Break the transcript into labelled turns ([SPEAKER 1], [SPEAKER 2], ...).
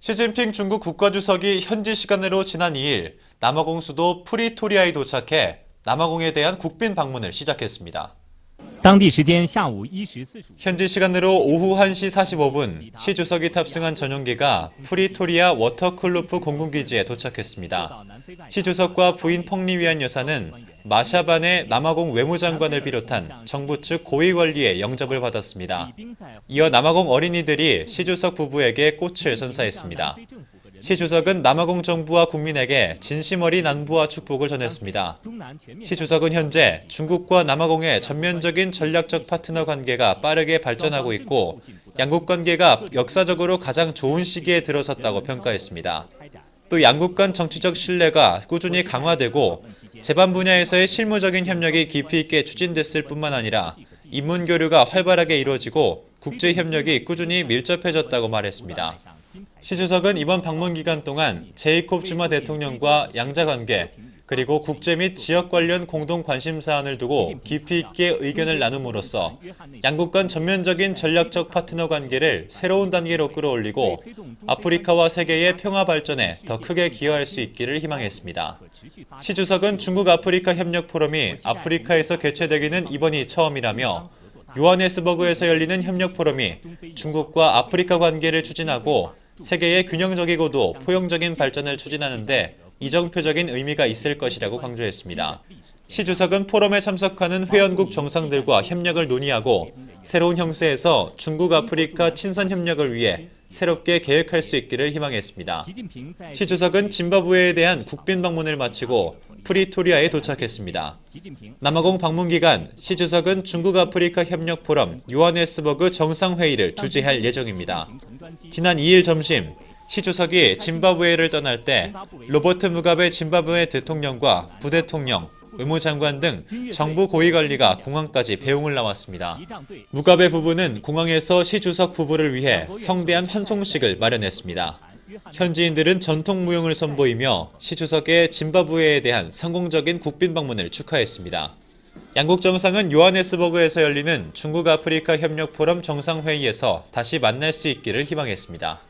[SPEAKER 1] 시진핑 중국 국가주석이 현지 시간으로 지난 2일 남아공 수도 프리토리아에 도착해 남아공에 대한 국빈 방문을 시작했습니다. 현지 시간으로 오후 1시 45분 시 주석이 탑승한 전용기가 프리토리아 워터클루프 공군기지에 도착했습니다. 시 주석과 부인 펑리위안 여사는 마샤반의 남아공 외무장관을 비롯한 정부 측 고위 관리의 영접을 받았습니다. 이어 남아공 어린이들이 시 주석 부부에게 꽃을 선사했습니다. 시 주석은 남아공 정부와 국민에게 진심 어린 안부와 축복을 전했습니다. 시 주석은 현재 중국과 남아공의 전면적인 전략적 파트너 관계가 빠르게 발전하고 있고 양국 관계가 역사적으로 가장 좋은 시기에 들어섰다고 평가했습니다. 또 양국 간 정치적 신뢰가 꾸준히 강화되고 재반 분야에서의 실무적인 협력이 깊이 있게 추진됐을 뿐만 아니라 인문 교류가 활발하게 이루어지고 국제 협력이 꾸준히 밀접해졌다고 말했습니다. 시 주석은 이번 방문 기간 동안 제이콥 주마 대통령과 양자 관계 그리고 국제 및 지역 관련 공동 관심 사안을 두고 깊이 있게 의견을 나눔으로써 양국 간 전면적인 전략적 파트너 관계를 새로운 단계로 끌어올리고 아프리카와 세계의 평화 발전에 더 크게 기여할 수 있기를 희망했습니다. 시 주석은 중국 아프리카 협력 포럼이 아프리카에서 개최되기는 이번이 처음이라며 요하네스버그에서 열리는 협력 포럼이 중국과 아프리카 관계를 추진하고 세계의 균형적이고도 포용적인 발전을 추진하는데 이정표적인 의미가 있을 것이라고 강조했습니다. 시 주석은 포럼에 참석하는 회원국 정상들과 협력을 논의하고 새로운 형세에서 중국 아프리카 친선 협력을 위해 새롭게 계획할 수 있기를 희망했습니다. 시 주석은 짐바브웨에 대한 국빈 방문을 마치고 프리토리아에 도착했습니다. 남아공 방문 기간 시 주석은 중국 아프리카 협력 포럼 요하네스버그 정상회의를 주재할 예정입니다. 지난 2일 점심 시주석이 짐바브웨를 떠날 때 로버트 무가베 짐바브웨 대통령과 부대통령, 의무장관 등 정부 고위관리가 공항까지 배웅을 나왔습니다. 무가베 부부는 공항에서 시주석 부부를 위해 성대한 환송식을 마련했습니다. 현지인들은 전통 무용을 선보이며 시주석의 짐바브웨에 대한 성공적인 국빈 방문을 축하했습니다. 양국 정상은 요하네스버그에서 열리는 중국 아프리카 협력 포럼 정상회의에서 다시 만날 수 있기를 희망했습니다.